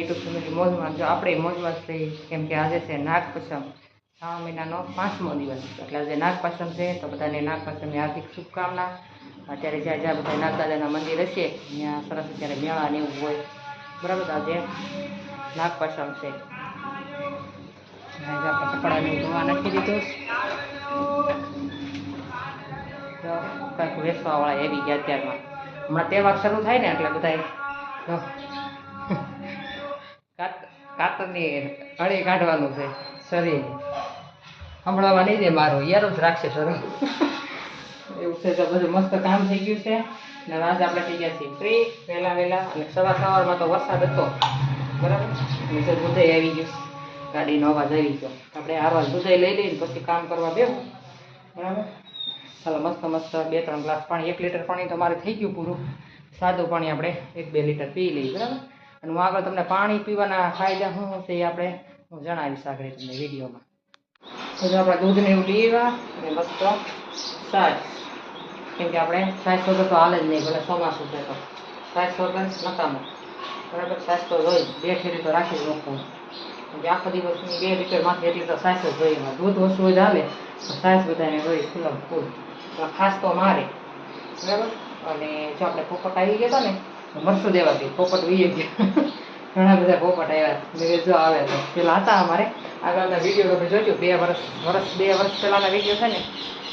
YouTube family મોજમાં જો આપણે મોજમાં જ થઈ કેમ કે આજે છે નાગપસમ શ્રાવણ મહિનાનો પાંચમો દિવસ. એટલે આજે નાગપસમ છે, તો બધાને નાગપસમની હાર્દિક શુભકામના. અત્યારે જ્યાં જ્યાં બધા નાગદાદાના મંદિર હશે, ત્યાં સરસ અત્યારે મેળા ને એવું હોય. બરાબર આજે નાગપસમ છે. આપણે કપડાને ધોવા નાખી દીધું કંઈક વેસવાવાળા એવી ગયા અત્યારમાં. હમણાં તહેવાર શરૂ થાય ને, એટલે બધા કાતરની અળી કાઢવાનું છે શરીર. હમણાં નહીં દે મારું. યાર જ રાખશે શરૂ એવું છે તો બધું મસ્ત કામ થઈ ગયું છે. ને આજ આપણે થઈ ગયા છીએ ફ્રી વહેલા વહેલા. અને સવાર સવારમાં તો વરસાદ હતો. બરાબર? નીચે સર દૂધઈ આવી ગયું. ગાડીનો અવાજ આવી ગયો. આપણે આવા દૂધઈ લઈ લઈને પછી કામ કરવા બેવું બરાબર? ચાલો, મસ્ત મસ્ત બે ત્રણ ગ્લાસ પાણી, એક લીટર પાણી તો મારે થઈ ગયું પૂરું. સાદું પાણી આપણે એક બે લીટર પી લઈએ. બરાબર? અને હું આગળ તમને પાણી પીવાના ફાયદા શું છે એ આપણે હું જણાવીશ આગળ તમને વિડીયોમાં. તો જો આપણે દૂધને એવું પીવા અને મસ્ત સાજ. કેમ કે આપણે છાશ વગર તો હાલ જ નહીં, ભલે ચોમાસું છે તો. છાશ વગર નકામો. બરાબર છાશ તો હોય બે ફેરી તો રાખી જ મૂકવું. આખો દિવસની બે લીટરમાંથી એટલી તો સાસ જ જોઈએ દૂધ ઓછું હોય તો છાશ બધાને હોય ખુલ્લો ફૂલ. ખાસ તો મારે. બરાબર? અને જો આપણે પોપટ આવી ગયા ને મરસું દેવાથી, પોપટ વીએ ગયા. ઘણા બધા પોપટ આવ્યા. જો આવે તો. પેલા હતા અમારે. આગળના વીડિયો તમે જોજો બે વર્ષ વર્ષ, બે વર્ષ પહેલાના વીડિયો છે ને,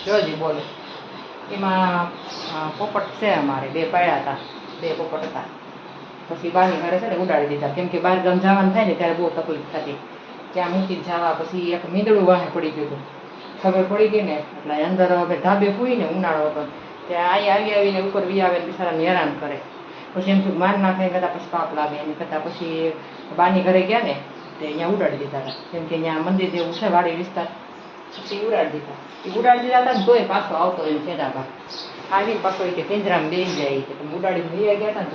જોજો બોલો. એમાં પોપટ છે અમારે. બે પાડ્યા હતા. બે પોપટ હતા. પછી બહારની ઘરે છે ને ઉડાડી દીધા. કેમ કે બહાર ગામ જવાનું થાય ને, ત્યારે બહુ તકલીફ થતી. ત્યાં મૂકી જવા, પછી એક મીંદડું વાહે પડી ગયું હતું. ખબર પડી ગઈ ને, એટલે અંદર હવે ધાબે પૂઈને ઉનાળો હતો. ત્યાં અહીં આવી આવીને ઉપર વી આવે ને બિચારાને હેરાન કરે. પછી એમ શું માર નાખે કરતાં પછી પાપ લાગે. એમ કરતાં પછી બાની ઘરે ગયા ને, તે અહીંયા ઉડાડી દીધા હતા. કેમ કે અહીંયા મંદિર જેવું છે, વાડી વિસ્તાર. પછી ઉડાડી દીધા. એ ઉડાડી દીધા હતા તોય પાછો આવતો એમ છેડા ભાગ આવીને પાછો એ પિંજરામાં બેસી જાય કે તમે ઉડાડીને લઈ ગયા હતા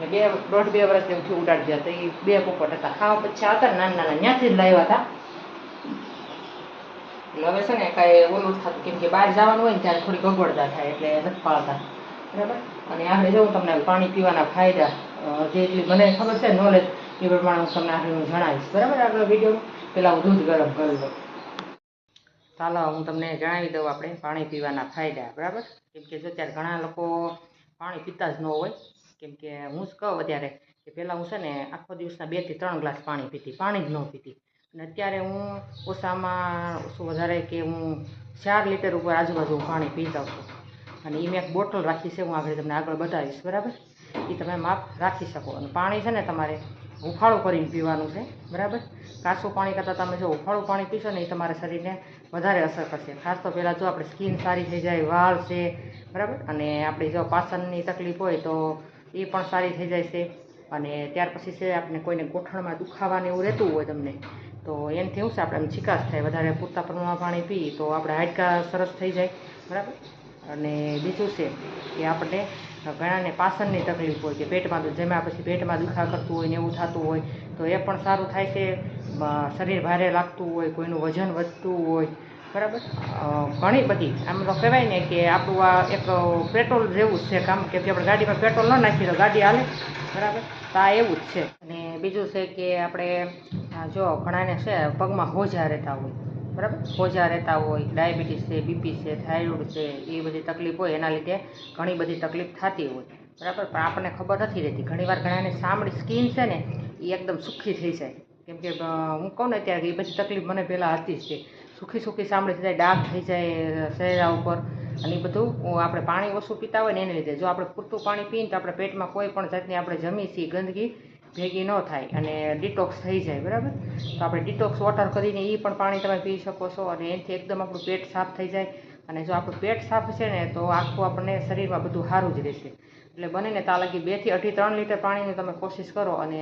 ને બે, દોઢ બે વર્ષ જેવું થયું ઉડાડી દીધા એ બે પોપટ હતા. ખાવા પછી હતા નાના નાના, ત્યાંથી જ લાવ્યા હતા. એટલે હવે છે ને કાંઈ ઓલું થતું. કેમ કે બહાર જવાનું હોય ને ત્યારે થોડી ગગવડતા થાય, એટલે નથી પાળતા. બરાબર? અને આપણે જવું તમને પાણી પીવાના ફાયદા જેટલી મને ખબર છે નોલેજ એ પ્રમાણે હું તમને આગળ હું જણાવીશ. બરાબર? આગળ વીડિયો પહેલાં હું દૂધ ગરમ કરી લઉં. ચાલો, હું તમને જણાવી દઉં આપણે પાણી પીવાના ફાયદા. બરાબર? કેમ કે જો ત્યારે ઘણા લોકો પાણી પીતા જ ન હોય, કેમ કે હું જ કહું અત્યારે કે પહેલાં હું છે ને આખો દિવસના બેથી ત્રણ ગ્લાસ પાણી પીતી, પાણી જ ન પીતી. અને અત્યારે હું ઓછામાં ઓછું વધારે કે હું ચાર લીટર ઉપર આજુબાજુ પાણી પી છું. અને એ મેં એક બોટલ રાખી છે, હું આગળ તમને આગળ બતાવીશ, બરાબર? એ તમે માપ રાખી શકો. અને પાણી છે ને તમારે ઉફાળું કરીને પીવાનું છે, બરાબર? કાચું પાણી કરતાં તમે જો ઉફાળું પાણી પીશો ને એ તમારા શરીરને વધારે અસર કરશે. ખાસ તો પહેલાં જો આપણે સ્કિન સારી થઈ જાય, વાળ છે, બરાબર? અને આપણી જો પાચનની તકલીફ હોય તો એ પણ સારી થઈ જાય છે. અને ત્યાર પછી છે આપણે કોઈને ગોઠણમાં દુખાવાને એવું રહેતું હોય તમને, તો એનાથી શું છે, આપણે એમ છીકાશ થાય. વધારે પૂરતા પ્રમાણમાં પાણી પીએ તો આપણે હાડકા સરસ થઈ જાય, બરાબર? અને બીજું છે કે આપણને ઘણાને પાચનની તકલીફ હોય કે પેટમાં જમ્યા જેમાં પછી પેટમાં દુખા કરતું હોય ને એવું થતું હોય, તો એ પણ સારું થાય છે શરીર ભારે લાગતું હોય, કોઈનું વજન વધતું હોય, બરાબર? ઘણી બધી, આમ તો કહેવાય ને કે આપણું આ એક પેટ્રોલ જેવું જ છે કેમ કે આપણે ગાડીમાં પેટ્રોલ ન નાખીએ તો ગાડી હાલે, બરાબર? તો આ એવું જ છે. અને બીજું છે કે આપણે જો ઘણાને છે, પગમાં હોજા રહેતા હોય બરાબર? હોજા રહેતા હોય, ડાયાબિટીસ છે, બીપી છે, થાઇરોઇડ છે, એ બધી તકલીફ હોય, એના લીધે ઘણી બધી તકલીફ થતી હોય. બરાબર? પણ આપણને ખબર નથી રહેતી. ઘણીવાર ઘણાને સાંભળી સ્કિન છે ને, એ એકદમ સુખી થઈ જાય. કેમ કે હું કહું ને ત્યારે એ બધી તકલીફ મને પહેલાં હતી જ તે. સુખી સુખી સાંભળી જાય ડાર્ક થઈ જાય ચહેરા ઉપર. અને એ બધું આપણે પાણી ઓછું પીતા હોય ને, એને લીધે. જો આપણે પૂરતું પાણી પીને તો આપણે પેટમાં કોઈ પણ જાતની આપણે જમી છીએ, ગંદકી ભેગી ન થાય અને ડિટોક્સ થઈ જાય, બરાબર? તો આપણે ડિટોક્સ વોટર કરીને એ પણ પાણી તમે પી શકો છો અને એનાથી એકદમ આપણું પેટ સાફ થઈ જાય. અને જો આપણું પેટ સાફ છે ને, તો આખું આપણને શરીરમાં બધું સારું જ રહેશે. એટલે બને ત્યાં લગી બેથી અઢી ત્રણ લીટર પાણીની તમે કોશિશ કરો અને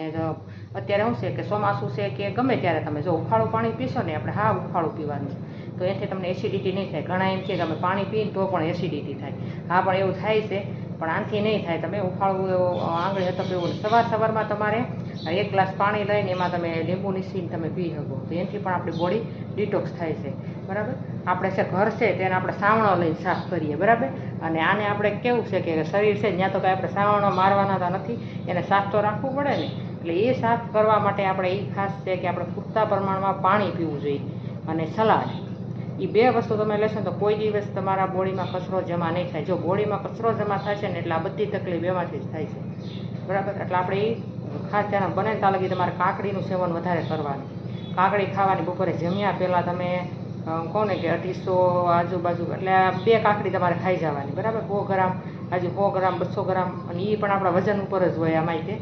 અત્યારે શું છે કે ચોમાસું છે કે ગમે ત્યારે તમે જો ઉફાળું પાણી પીશો ને, આપણે હા ઉફાળું પીવાનું. તો એનાથી તમને એસિડિટી નહીં થાય. ઘણા એમ છે કે અમે પાણી પીને તો પણ એસિડિટી થાય. હા, પણ એવું થાય છે પણ આનાથી નહીં થાય. તમે ઉફાળવું એવો આંગળી હતો એવું સવાર સવારમાં તમારે એક ગ્લાસ પાણી લઈને એમાં તમે લીંબુ નીસીને તમે પી શકો. તો એનાથી પણ આપણી બોડી ડિટોક્સ થાય છે. બરાબર? આપણે છે ઘર છે તેને આપણે સાવણો લઈને સાફ કરીએ. બરાબર? અને આને આપણે કેવું છે કે શરીર છે ત્યાં તો કાંઈ આપણે સાવણો મારવાના તો નથી. એને સાફ તો રાખવું પડે ને. એટલે એ સાફ કરવા માટે આપણે એ ખાસ છે કે આપણે પૂરતા પ્રમાણમાં પાણી પીવું જોઈએ. અને સલાડ. એ બે વસ્તુ તમે લેશો તો કોઈ દિવસ તમારા બોડીમાં કચરો જમા નહીં થાય. જો બોડીમાં કચરો જમા છે ને એટલે આ બધી તકલીફ એમાંથી જ થાય છે. બરાબર? એટલે આપણે એ ખાસ ધ્યાન બને ત્યાં લગી તમારે કાકડીનું સેવન વધારે કરવાનું. કાકડી ખાવાની બપોરે જમ્યા પહેલાં તમે કહો ને કે અઢીસો આજુબાજુ, એટલે બે કાકડી તમારે ખાઈ જવાની. બરાબર? સો ગ્રામ આજુ સો ગ્રામ, બસો ગ્રામ, અને એ પણ આપણા વજન ઉપર જ હોય આ તે.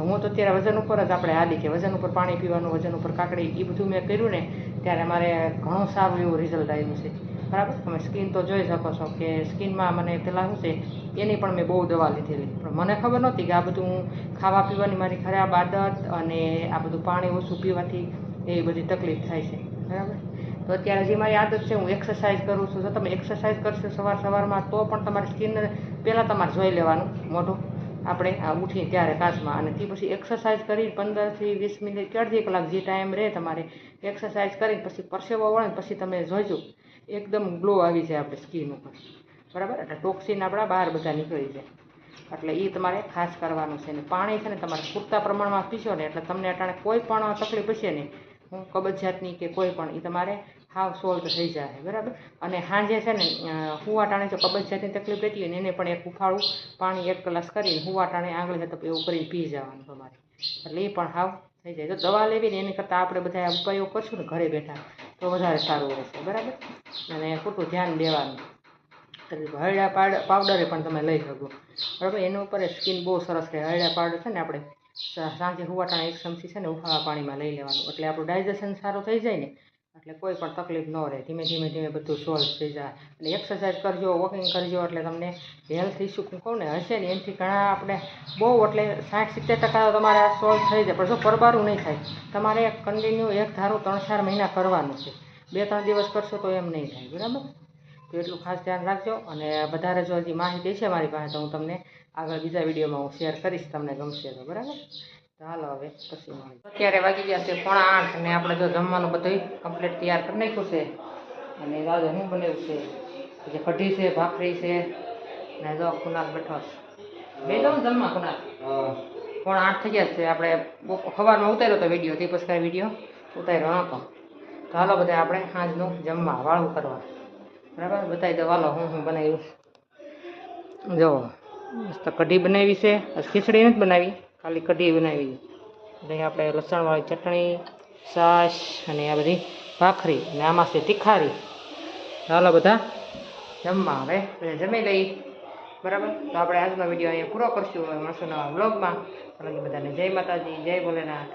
હું તો અત્યારે વજન ઉપર જ આપણે હાલી કે વજન ઉપર પાણી પીવાનું, વજન ઉપર કાકડી એ બધું મેં કર્યું ને, ત્યારે મારે ઘણું સારું એવું રિઝલ્ટ આવ્યું છે. બરાબર? તમે સ્કિન તો જોઈ શકો છો કે સ્કિનમાં મને પહેલાં શું છે, એની પણ મેં બહુ દવા લીધેલી. પણ મને ખબર નહોતી કે આ બધું ખાવા પીવાની મારી ખરાબ આદત અને આ બધું પાણી ઓછું પીવાથી એવી બધી તકલીફ થાય છે. બરાબર? તો અત્યારે જે મારી આદત છે, હું એક્સરસાઇઝ કરું છું. જો તમે એક્સરસાઇઝ કરશો સવાર સવારમાં, તો પણ તમારી સ્કિન પહેલાં તમારે જોઈ લેવાનું, મોઢું. આપણે આ ઉઠીએ ત્યારે કાચમાં અને તે પછી એક્સરસાઇઝ કરી પંદરથી વીસ મિનિટ કે અડધી કલાક જે ટાઈમ રહે તમારે એક્સરસાઇઝ કરીને પછી પરસેવો વળે પછી તમે જોઈજો એકદમ ગ્લો આવી જાય આપણે સ્કીન ઉપર. બરાબર? એટલે ટોક્સિન આપણા બહાર બધા નીકળી જાય. એટલે એ તમારે ખાસ કરવાનું છે ને પાણી છે ને તમારે પૂરતા પ્રમાણમાં પીશો ને એટલે તમને અટાણે કોઈ પણ તકલીફ હશે ને હું કબજિયાતની કે કોઈ પણ એ તમારે હાવ સોલ્વ થઈ જાય, બરાબર? અને સાંજે છે ને હુવા હુવાટાણે જો કબજિયાતની તકલીફ રહેતી હોય ને, એને પણ એક ઉફાળું પાણી એક ગ્લાસ કરીને હુવાટાણે આંગળી તો એવું કરીને પી જવાનું તમારે. એટલે એ પણ હાવ થઈ જાય. તો દવા લેવી ને એની કરતાં આપણે બધા ઉપાયો કરશું ને ઘરે બેઠા, તો વધારે સારું રહેશે, બરાબર? અને ખોટું ધ્યાન દેવાનું. હળડા પાડ, પાવડરે પણ તમે લઈ શકો. બરાબર? એના ઉપર સ્કિન બહુ સરસ રહે. હળડા પાવડર છે ને આપણે સાંજે હુવાટાણા એક ચમચી છે ને ઉફાળા પાણીમાં લઈ લેવાનું. એટલે આપણું ડાયજેશન સારું થઈ જાય ને એટલે કોઈ પણ તકલીફ ન રહે. ધીમે ધીમે ધીમે બધું સોલ્વ થઈ જાય. એટલે એક્સરસાઇઝ કરજો વોકિંગ કરજો એટલે તમને હેલ્થ ઇસ્યુ કહું ને હશે ને એનાથી ઘણા આપણે બહુ એટલે સાઠ સિત્તેર ટકા તમારે સોલ્વ થઈ જાય. પણ જો પરબારું નહીં થાય, તમારે કન્ટિન્યુ એક ધારું ત્રણ ચાર મહિના કરવાનું છે. બે ત્રણ દિવસ કરશો તો એમ નહીં થાય. બરાબર? તો એટલું ખાસ ધ્યાન રાખજો અને વધારે જો હજી માહિતી છે મારી પાસે તો હું તમને આગળ બીજા વિડીયોમાં હું શેર કરીશ તમને ગમશે તો. બરાબર? હાલો હવે પછી અત્યારે વાગી ગયા છે પોણા આઠ અને આપણે જો જમવાનું બધું કમ્પ્લીટ તૈયાર કરી નાખ્યું છે. અને આજે હું બનાવ્યું છે? જે કઢી છે ભાખરી છે ને જો કુનાલ બેઠો છે. બે ને જમવા કુનાલ પોણા આઠ થઈ ગયા છે. આપણે સવારમાં ઉતાર્યો હતો વીડિયો તે પછી વીડિયો ઉતાર્યો નહોતો તો હાલો બધા આપણે સાંજનું જમવા વાળું કરવા. બરાબર? બતાવી દો હાલો હું હું બનાવ્યું? જો મસ્ત કઢી બનાવી છે. ખીચડી નથી બનાવી. ખાલી કઢી બનાવી અહીં આપણે લસણવાળી ચટણી છાશ અને આ બધી ભાખરી અને આમાં છે તીખારી. ચાલો બધા, જમવા હવે બધા જમી લઈ બરાબર? તો આપણે આજનો વીડિયો અહીંયા પૂરો કરશું હવે મળશું નવા બ્લોગમાં બધાને જય માતાજી, જય ભોલેનાથ.